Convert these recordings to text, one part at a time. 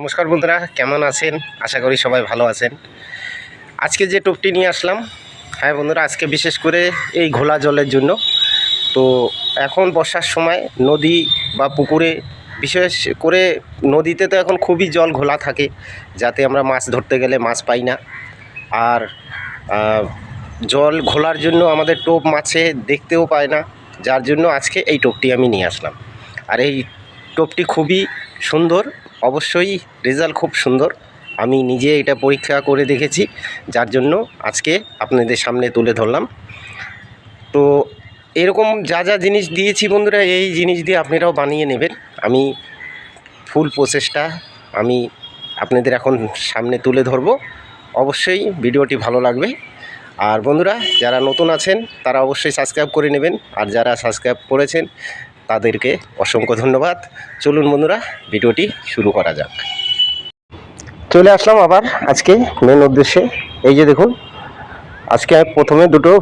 নমস্কার বন্ধুরা, কেমন আছেন? আশা করি সবাই ভালো আছেন। আজকে যে টোপটি নিয়ে আসলাম হ্যাঁ বন্ধুরা, আজকে বিশেষ করে এই ঘোলা জলের জন্য। তো এখন বর্ষার সময় নদী বা পুকুরে, বিশেষ করে নদীতে তো এখন খুবই জল ঘোলা থাকে, যাতে আমরা মাছ ধরতে গেলে মাছ পাই না। আর জল ঘোলার জন্য আমাদের টোপ মাছে দেখতেও পায় না, যার জন্য আজকে এই টোপটি আমি নিয়ে আসলাম। আর এই টোপটি খুবই সুন্দর, অবশ্যই রেজাল্ট খুব সুন্দর। আমি নিজে এটা পরীক্ষা করে দেখেছি, যার জন্য আজকে আপনাদের সামনে তুলে ধরলাম। তো এরকম যা যা জিনিস দিয়েছি বন্ধুরা, এই জিনিস দিয়ে আপনারাও বানিয়ে নেবেন। আমি ফুল প্রসেসটা আমি আপনাদের এখন সামনে তুলে ধরবো। অবশ্যই ভিডিওটি ভালো লাগবে। আর বন্ধুরা, যারা নতুন আছেন, তারা অবশ্যই সাবস্ক্রাইব করে নেবেন। আর যারা সাবস্ক্রাইব করেছেন তাদেরকে অসংখ্য ধন্যবাদ। চলুন বন্ধুরা, ভিডিওটি শুরু করা যাক। চলে আসলাম আবার আজকে মেন উদ্দেশ্যে। এই যে দেখুন, আজকে প্রথমে দুটো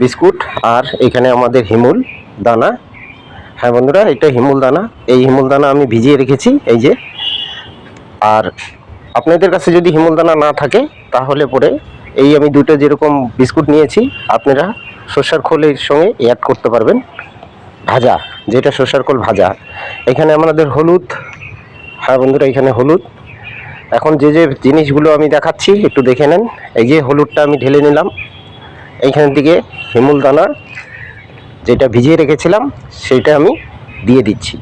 বিস্কুট আর এখানে আমাদের হিমুল দানা। হ্যাঁ বন্ধুরা, এটা হিমুল দানা। এই হিমুল দানা আমি ভিজিয়ে রেখেছি, এই যে। আর আপনাদের কাছে যদি হিমুল দানা না থাকে, তাহলে পরে এই আমি দুটো যেরকম বিস্কুট নিয়েছি, আপনারা সর্ষার খোলের সঙ্গে অ্যাড করতে পারবেন। ভাজা। যেটা সর্ষার খোল ভাজা। এখানে আমাদের হলুদ। হ্যাঁ বন্ধুরা, এখানে হলুদ। এখন যে যে জিনিসগুলো আমি দেখাচ্ছি, একটু দেখে নেন। এই যে হলুদটা আমি ঢেলে নিলাম। এইখান থেকে হিমুল দানা, যেটা ভিজিয়ে রেখেছিলাম, সেইটা আমি দিয়ে দিচ্ছি।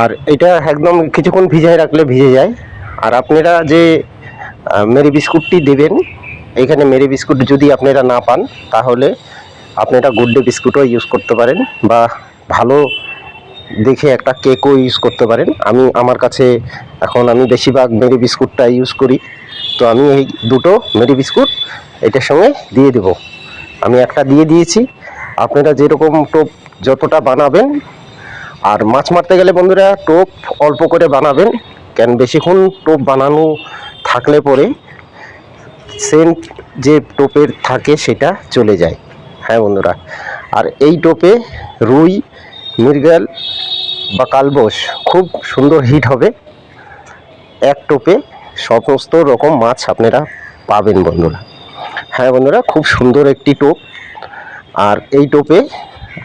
আর এটা একদম কিছুক্ষণ ভিজায় রাখলে ভিজে যায়। আর আপনারা যে মেরি বিস্কুটটি দেবেন, এখানে মেরি বিস্কুট যদি আপনারা না পান, তাহলে আপনারা গুড ডে বিস্কুটও ইউজ করতে পারেন বা ভালো দেখে একটা কেকও ইউজ করতে পারেন। আমি, আমার কাছে এখন আমি বেশিরভাগ মেরি বিস্কুটটা ইউজ করি। তো আমি এই দুটো মেরি বিস্কুট এটার সঙ্গে দিয়ে দেব। আমি একটা দিয়ে দিয়েছি। আপনারা যেরকম টোপ যতটা বানাবেন, আর মাছ মারতে গেলে বন্ধুরা টোপ অল্প করে বানাবেন, কেন বেশিক্ষণ টোপ বানানো থাকলে পরে সেন্ট যে টোপের থাকে সেটা চলে যায়। হ্যাঁ বন্ধুরা? আর এই টোপে রুই, মৃগেল বা কালবোস খুব সুন্দর হিট হবে। এক টোপে সমস্ত রকম মাছ আপনারা পাবেন বন্ধুরা। হ্যাঁ বন্ধুরা, খুব সুন্দর একটি টোপ। আর এই টোপে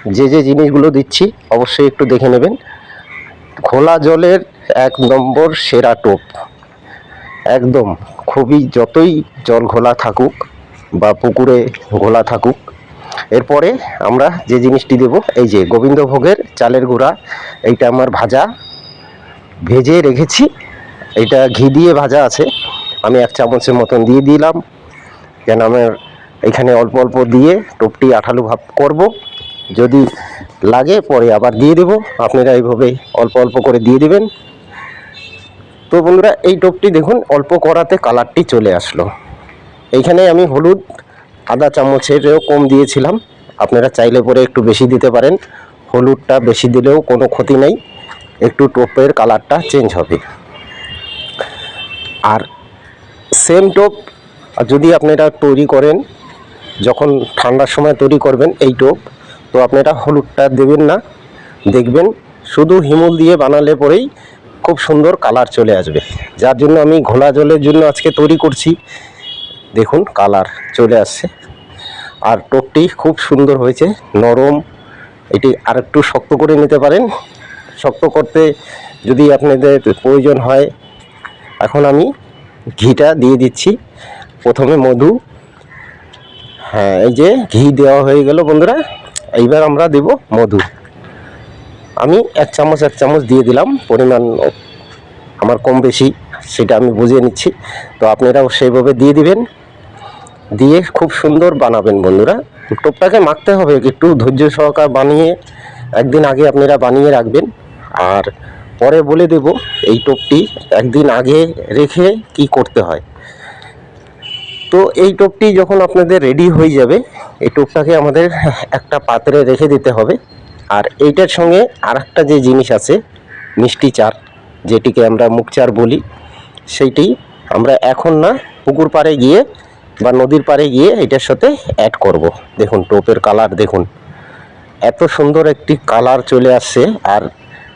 যে যে জিনিসগুলো দিচ্ছি অবশ্যই একটু দেখে নেবেন। খোলা জলের এক নম্বর সেরা টোপ। একদম খুবই যতই জল ঘোলা থাকুক বা পুকুরে ঘোলা থাকুক এরপরে আমরা যে জিনিসটি দেব, এই যে গোবিন্দভোগের চালের গুঁড়া, এইটা আমার ভাজা। ভেজে রেখেছি। এটা ঘি দিয়ে ভাজা আছে। আমি এক চামচের মতন দিয়ে দিলাম। কেন আমার এখানে অল্প অল্প দিয়ে টোপটি আঠালো ভাব করব। যদি লাগে, পরে আবার দিয়ে দেব। আপনারা এইভাবে অল্প অল্প করে দিয়ে দেবেন। তো বন্ধুরা, এই টোপটি দেখুন, অল্প করাতে কালারটি চলে আসলো। এইখানে আমি হলুদ আধা চামচেরও কম দিয়েছিলাম। আপনারা চাইলে পরে একটু বেশি দিতে পারেন। হলুদটা বেশি দিলেও কোনো ক্ষতি নেই। একটু টোপের কালারটা চেঞ্জ হবে। আর সেম টোপ যদি আপনারা তৈরি করেন, যখন ঠান্ডার সময় তৈরি করবেন এই টোপ, তো আপনারা হলুদটা দেবেন না। দেখবেন শুধু হিমুল দিয়ে বানালে পরেই খুব সুন্দর কালার চলে আসবে। যার জন্য আমি ঘোলা জলের জন্য আজকে তৈরি করছি। দেখুন কালার চলে আসছে। আর টোপটি খুব সুন্দর হয়েছে, নরম। এটি আরেকটু শক্ত করে নিতে পারেন। শক্ত করতে যদি আপনাদের প্রয়োজন হয়, এখন আমি ঘিটা দিয়ে দিচ্ছি। প্রথমে মধু। হ্যাঁ এই যে ঘি দেওয়া হয়ে গেল বন্ধুরা। এইবার আমরা দেব মধু। আমি এক চামচ এক চামচ দিয়ে দিলাম। পরিমাণ আমার কম বেশি সেটা আমি বুঝিয়ে নিচ্ছি। তো আপনারাও সেইভাবে দিয়ে দিবেন। দিয়ে খুব সুন্দর বানাবেন বন্ধুরা। টোপটাকে মাখতে হবে, একটু ধৈর্য সহকার বানিয়ে একদিন আগে আপনারা বানিয়ে রাখবেন। আর পরে বলে দেব এই টোপটি একদিন আগে রেখে কি করতে হয়। তো এই টোপটি যখন আপনাদের রেডি হয়ে যাবে, এই টোপটাকে আমাদের একটা পাত্রে রেখে দিতে হবে। আর এইটার সঙ্গে আর যে জিনিস আছে, মিষ্টি চার যেটিকে আমরা মুখ চার বলি সেইটি আমরা এখন না পুকুর পাড়ে গিয়ে বা নদীর পাড়ে গিয়ে এটার সাথে অ্যাড করব। দেখুন, টোপের কালার দেখুন। এত সুন্দর একটি কালার চলে আসছে আর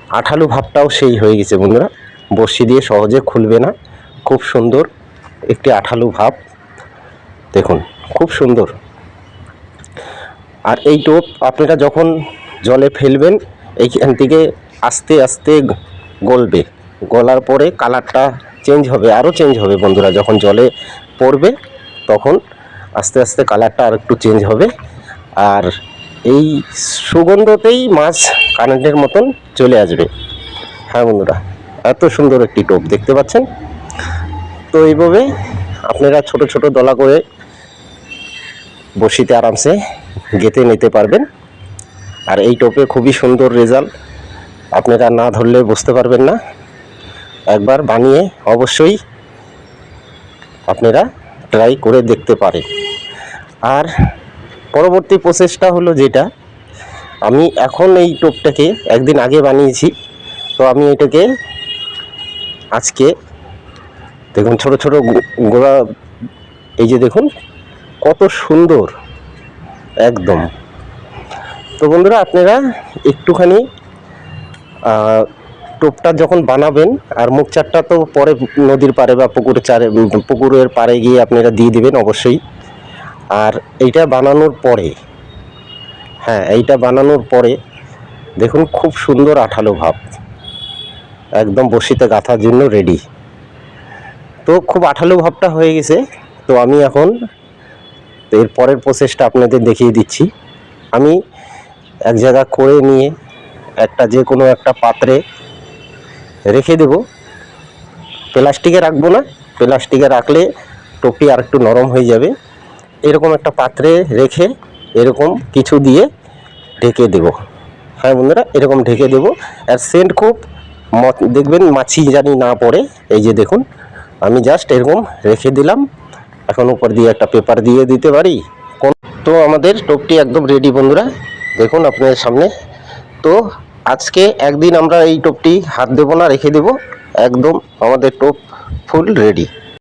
আঠালো ভাবটাও সেই হয়ে গেছে বন্ধুরা। বড়শি দিয়ে সহজে খুলবে না। খুব সুন্দর একটি আঠালো ভাব। দেখুন, খুব সুন্দর। আর এই টোপ আপনারা যখন জলে ফেলবেন, এইখান থেকে আস্তে আস্তে গলবে। গলার পরে কালারটা চেঞ্জ হবে আরও চেঞ্জ হবে বন্ধুরা। যখন জলে পড়বে, তখন আস্তে আস্তে কালারটা আর একটু চেঞ্জ হবে। আর এই সুগন্ধতেই মাছ কারেন্টের মতন চলে আসবে। হ্যাঁ বন্ধুরা, এত সুন্দর একটি টোপ, দেখতে পাচ্ছেন? তো এইভাবে আপনারা ছোট ছোট দলা করে বসিতে আরামসে গেঁথে নিতে পারবেন। আর এই টোপে খুবই সুন্দর রেজাল্ট আপনারা না ধরলে বুঝতে পারবেন না। একবার বানিয়ে অবশ্যই আপনারা ট্রাই করে দেখতে পারেন। আর পরবর্তী প্রসেসটা হলো যেটা, আমি এখন এই টোপটাকে একদিন আগে বানিয়েছি, তো আমি এটাকে আজকে দেখুন ছোট ছোট গোড়া, এই যে দেখুন কত সুন্দর, একদম। তো বন্ধুরা, আপনারা একটুখানি টোপটা যখন বানাবেন, আর মুখ চারটা তো পরে নদীর পাড়ে বা পুকুরের চারে, পুকুরের পাড়ে গিয়ে আপনারা দিয়ে দিবেন অবশ্যই। আর এইটা বানানোর পরে হ্যাঁ এইটা বানানোর পরে দেখুন খুব সুন্দর আঠালো ভাব। একদম বসিতে গাঁথার জন্য রেডি তো খুব আঠালো ভাবটা হয়ে গেছে। তো আমি এখন এর পরের প্রসেসটা আপনাদের দেখিয়ে দিচ্ছি। আমি এক জায়গা করে নিয়ে একটা যে কোনো একটা পাত্রে রেখে দেব। প্লাস্টিকে রাখব না, প্লাস্টিকে রাখলে টোপটি আর একটু নরম হয়ে যাবে। এরকম একটা পাত্রে রেখে এরকম কিছু দিয়ে ঢেকে দেব। হ্যাঁ বন্ধুরা, এরকম ঢেকে দেব। আর সেন্ট খুব দেখবেন মাছি জানি না পড়ে, এই যে দেখুন, আমি জাস্ট এরকম রেখে দিলাম। এখন উপর দিয়ে একটা পেপার দিয়ে দিতে পারি। তো আমাদের টোপটি একদম রেডি বন্ধুরা। দেখুন আপনাদের সামনে। তো আজকে একদিন আমরা এই টোপটি হাত দেবো না, রেখে দেবো। একদম আমাদের টোপ ফুল রেডি